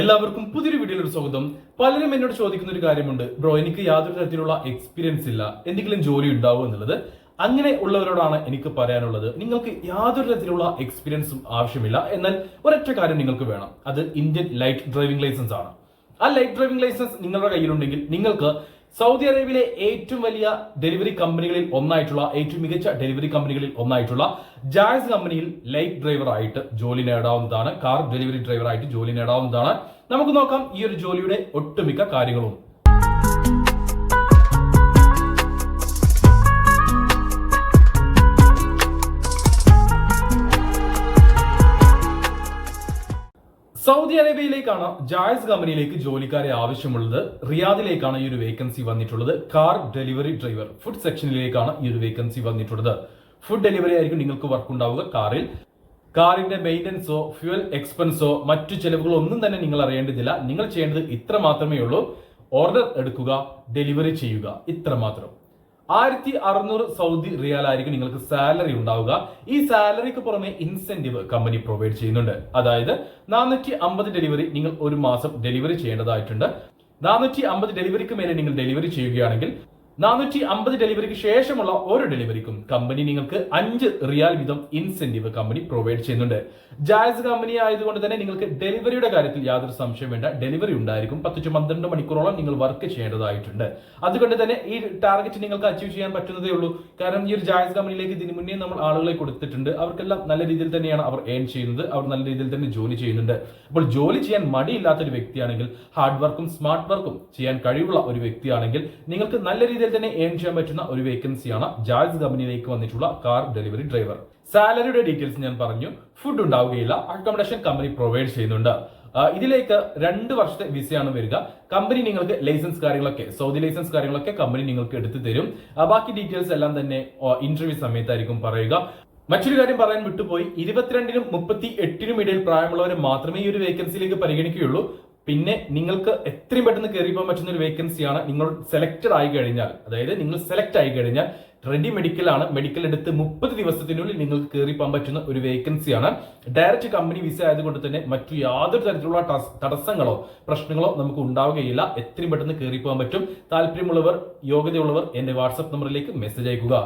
എല്ലാവർക്കും പുതിയൊരു വീഡിയോയിലൊരു സ്വാഗതം. പലരും എന്നോട് ചോദിക്കുന്ന ഒരു കാര്യമുണ്ട്. ബ്രോ എനിക്ക് യാതൊരു തരത്തിലുള്ള എക്സ്പീരിയൻസ് ഇല്ല. എന്തെങ്കിലും ജോലി ഉണ്ടാവും എന്നുള്ളത്? അങ്ങനെ ഉള്ളവരോടാണ് എനിക്ക് പറയാനുള്ളത്. നിങ്ങൾക്ക് യാതൊരു തരത്തിലുള്ള എക്സ്പീരിയൻസും ആവശ്യമില്ല. എന്നാൽ ഒരൊറ്റ കാര്യം നിങ്ങൾക്ക് വേണം. അത് ഇന്ത്യൻ ലൈറ്റ് ഡ്രൈവിംഗ് ലൈസൻസ് ആണ്. ആ ലൈറ്റ് ഡ്രൈവിംഗ് ലൈസൻസ് നിങ്ങളുടെ കയ്യിലുണ്ടെങ്കിൽ നിങ്ങൾക്ക് സൗദി അറേബ്യയിലെ ഏറ്റവും വലിയ ഡെലിവറി കമ്പനികളിൽ ഒന്നായിട്ടുള്ള ഏറ്റവും മികച്ച ഡെലിവറി കമ്പനികളിൽ ഒന്നായിട്ടുള്ള ജായസ് കമ്പനിയിൽ ലൈറ്റ് ഡ്രൈവർ ആയിട്ട് ജോലി നേടാവുന്നതാണ് കാർ ഡെലിവറി ഡ്രൈവർ ആയിട്ട് ജോലി നേടാവുന്നതാണ്. നമുക്ക് നോക്കാം ഈ ഒരു ജോലിയുടെ ഒട്ടുമിക്ക കാര്യങ്ങളും. സൗദി അറേബ്യയിലേക്കാണ് ജായസ് കമ്പനിയിലേക്ക് ജോലിക്കാരെ ആവശ്യമുള്ളത്. റിയാദിലേക്കാണ് ഈ ഒരു വേക്കൻസി വന്നിട്ടുള്ളത്. കാർ ഡെലിവറി ഡ്രൈവർ ഫുഡ് സെക്ഷനിലേക്കാണ് ഈ ഒരു വേക്കൻസി വന്നിട്ടുള്ളത്. ഫുഡ് ഡെലിവറി ആയിരിക്കും നിങ്ങൾക്ക് വർക്ക് ഉണ്ടാവുക കാറിൽ. കാറിന്റെ മെയിന്റനൻസോ ഫ്യുവൽ എക്സ്പെൻസോ മറ്റു ചെലവുകളോ ഒന്നും തന്നെ നിങ്ങൾ അറിയേണ്ടതില്ല. നിങ്ങൾ ചെയ്യേണ്ടത് ഇത്ര മാത്രമേ ഉള്ളൂ. ഓർഡർ എടുക്കുക ഡെലിവറി ചെയ്യുക. ഇത്ര മാത്രം ആയിരത്തി അറുന്നൂറ് സൗദി റിയാൽ ആയിരിക്കും നിങ്ങൾക്ക് സാലറി ഉണ്ടാവുക. ഈ സാലറിക്ക് പുറമെ ഇൻസെന്റീവ് കമ്പനി പ്രൊവൈഡ് ചെയ്യുന്നുണ്ട്. അതായത് നാനൂറ്റി അമ്പത് ഡെലിവറി നിങ്ങൾ ഒരു മാസം ഡെലിവറി ചെയ്യേണ്ടതായിട്ടുണ്ട്. നാനൂറ്റി അമ്പത് ഡെലിവറിക്ക് മേലെ നിങ്ങൾ ഡെലിവറി ചെയ്യുകയാണെങ്കിൽ നാനൂറ്റി അമ്പത് ഡെലിവറിക്ക് ശേഷമുള്ള ഓരോ ഡെലിവറിക്കും കമ്പനി നിങ്ങൾക്ക് അഞ്ച് റിയാൽ വീതം ഇൻസെന്റീവ് കമ്പനി പ്രൊവൈഡ് ചെയ്യുന്നുണ്ട്. ജായസ് കമ്പനി ആയതുകൊണ്ട് തന്നെ നിങ്ങൾക്ക് ഡെലിവറിയുടെ കാര്യത്തിൽ യാതൊരു സംശയം വേണ്ട. ഡെലിവറി ഉണ്ടായിരിക്കും. പത്ത് ടു പന്ത്രണ്ട് മണിക്കൂറോളം നിങ്ങൾ വർക്ക് ചെയ്യേണ്ടതായിട്ടുണ്ട്. അതുകൊണ്ട് തന്നെ ഈ ടാർഗറ്റ് നിങ്ങൾക്ക് അച്ചീവ് ചെയ്യാൻ പറ്റുന്നതേ ഉള്ളൂ. കാരണം ഈ ഒരു ജായസ് കമ്പനിയിലേക്ക് ഇതിനു മുന്നേ നമ്മൾ ആളുകളെ കൊടുത്തിട്ടുണ്ട്. അവർക്കെല്ലാം നല്ല രീതിയിൽ തന്നെയാണ് അവർ ഏൺ ചെയ്യുന്നത്. അവർ നല്ല രീതിയിൽ തന്നെ ജോലി ചെയ്യുന്നുണ്ട്. അപ്പോൾ ജോലി ചെയ്യാൻ മടിയില്ലാത്ത ഒരു വ്യക്തിയാണെങ്കിൽ ഹാർഡ് വർക്കും സ്മാർട്ട് വർക്കും ചെയ്യാൻ കഴിവുള്ള ഒരു വ്യക്തിയാണെങ്കിൽ നിങ്ങൾക്ക് നല്ല രീതിയിൽ തന്നെ ഏൺ ചെയ്യാൻ പറ്റുന്ന ഒരു വേക്കൻസിയാണ് ജാൽസ് കമ്പനിയിലേക്ക് വന്നിട്ടുള്ള കാർ ഡെലിവറി ഡ്രൈവർ സാലറിയുടെ ഡീറ്റെയിൽസ് ഞാൻ പറഞ്ഞു. ഫുഡ് ഉണ്ടാവുകയില്ല. അക്കോമഡേഷൻ കമ്പനി പ്രൊവൈഡ് ചെയ്യുന്നുണ്ട്. ഇതിലേക്ക് രണ്ട് വർഷത്തെ വിസയാണ് വരിക. കമ്പനി നിങ്ങൾക്ക് ലൈസൻസ് കാര്യങ്ങളൊക്കെ സൗദി ലൈസൻസ് കാര്യങ്ങളൊക്കെ കമ്പനി നിങ്ങൾക്ക് എടുത്തു തരും. ബാക്കി ഡീറ്റെയിൽസ് എല്ലാം തന്നെ ഇന്റർവ്യൂ സമയത്തായിരിക്കും പറയുക. മറ്റൊരു കാര്യം പറയാൻ വിട്ടുപോയി. ഇരുപത്തിരണ്ടിനും മുപ്പത്തി എട്ടിനും ഇടയിൽ പ്രായമുള്ളവരെ മാത്രമേ ഈ ഒരു വേക്കൻസിയിലേക്ക് പരിഗണിക്കുകയുള്ളൂ. പിന്നെ നിങ്ങൾക്ക് എത്രയും പെട്ടെന്ന് കയറി പോകാൻ പറ്റുന്ന ഒരു വേക്കൻസിയാണ് നിങ്ങൾ സെലക്റ്റഡ് ആയി കഴിഞ്ഞാൽ. അതായത് നിങ്ങൾ സെലക്ട് ആയി കഴിഞ്ഞാൽ റെഡി മെഡിക്കൽ ആണ്. മെഡിക്കൽ എടുത്ത് മുപ്പത് ദിവസത്തിനുള്ളിൽ നിങ്ങൾക്ക് കയറി പോകാൻ പറ്റുന്ന ഒരു വേക്കൻസിയാണ് ഡയറക്റ്റ് കമ്പനി വിസ ആയതുകൊണ്ട് തന്നെ മറ്റു യാതൊരു തരത്തിലുള്ള തടസ്സങ്ങളോ പ്രശ്നങ്ങളോ നമുക്ക് ഉണ്ടാവുകയില്ല. എത്രയും പെട്ടെന്ന് കയറി പോകാൻ പറ്റും. താല്പര്യമുള്ളവർ യോഗ്യതയുള്ളവർ എന്റെ വാട്സ്ആപ്പ് നമ്പറിലേക്ക് മെസ്സേജ് അയക്കുക.